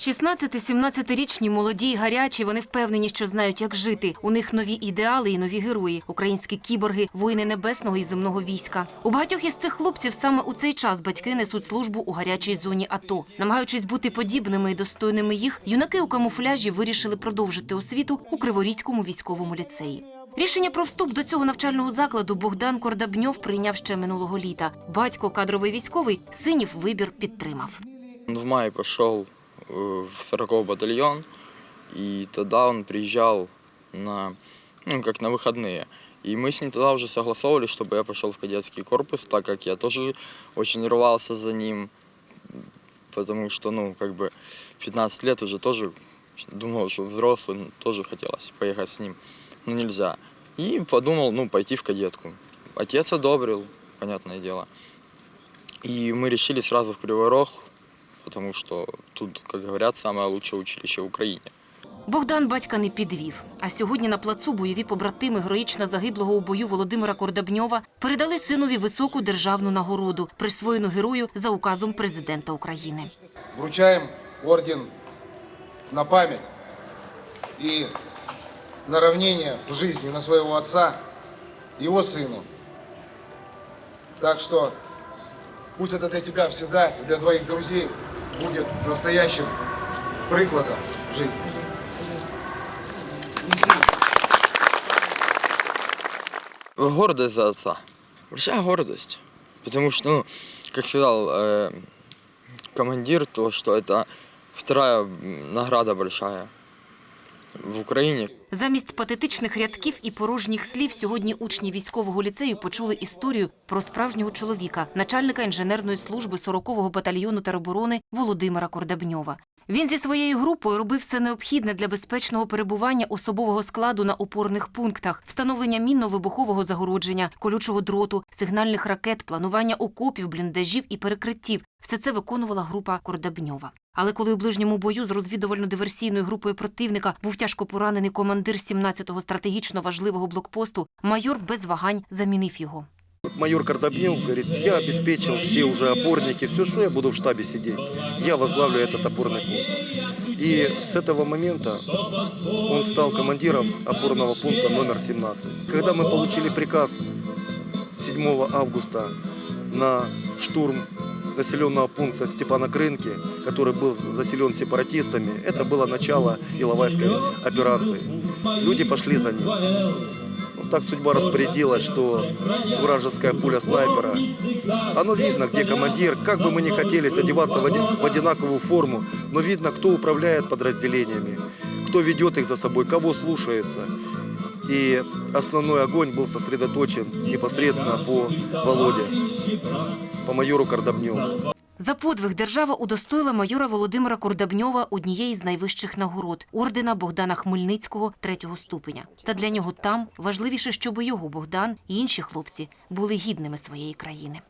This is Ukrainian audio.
16-17-річні молоді й гарячі. Вони впевнені, що знають, як жити. У них нові ідеали і нові герої українські кіборги, воїни небесного і земного війська. У багатьох із цих хлопців саме у цей час батьки несуть службу у гарячій зоні АТО. Намагаючись бути подібними і достойними їх, юнаки у камуфляжі вирішили продовжити освіту у Криворізькому військовому ліцеї. Рішення про вступ до цього навчального закладу Богдан Кордабньов прийняв ще минулого літа. Батько, кадровий військовий, синів вибір підтримав. В мае пошел в 40 батальон, и тогда он приезжал на, ну, как на выходные. И мы с ним тогда уже согласовывали, чтобы я пошел в кадетский корпус, так как я тоже очень рвался за ним, потому что, ну, как бы 15 лет уже тоже думал, что взрослый, ну, тоже хотелось поехать с ним, но нельзя. И подумал, ну, пойти в кадетку. Отец одобрил, понятное дело. И мы решили сразу в Кривой Рог, потому что тут, как говорят, самое лучшее училище в Украине. Богдан батька не підвів. А сьогодні на плацу бойові побратими героїчно загиблого у бою Володимира Кордабньова передали синові високу державну нагороду, присвоєну герою за указом президента України. Вручаем орден на память и на равнение в жизни на своего отца, его сыну. Так что пусть это для тебя всегда и для твоих друзей будет настоящим прикладом жизни. Гордость за отца. Большая гордость. Потому что, ну, как сказал э, командир, то, что это вторая награда большая в Україні. Замість патетичних рядків і порожніх слів сьогодні учні військового ліцею почули історію про справжнього чоловіка, начальника інженерної служби 40-го батальйону тероборони Володимира Кордабньова. Він зі своєю групою робив все необхідне для безпечного перебування особового складу на опорних пунктах, встановлення мінно-вибухового загородження, колючого дроту, сигнальних ракет, планування окопів, бліндажів і перекриттів. Все це виконувала група Кордабньова. Але коли у ближньому бою з розвідувально-диверсійною групою противника був тяжко поранений командир 17-го стратегічно важливого блокпосту, майор без вагань замінив його. Майор Картабнев говорит, я обеспечил все уже опорники, все, что я буду в штабе сидеть. Я возглавлю этот опорный пункт. И с этого момента он стал командиром опорного пункта номер 17. Когда мы получили приказ 7 августа на штурм населенного пункта Степана Крынки, который был заселен сепаратистами, это было начало Иловайской операции. Люди пошли за ним. Так судьба распорядилась, что вражеская пуля снайпера. Оно видно, где командир. Как бы мы ни хотели одеваться в, в одинаковую форму, но видно, кто управляет подразделениями, кто ведет их за собой, кого слушается. И основной огонь был сосредоточен непосредственно по Володе, по майору Кардабневу. За подвиг держава удостоїла майора Володимира Кордабньова однієї з найвищих нагород ордена Богдана Хмельницького третього ступеня. Та для нього там важливіше, щоб його Богдан і інші хлопці були гідними своєї країни.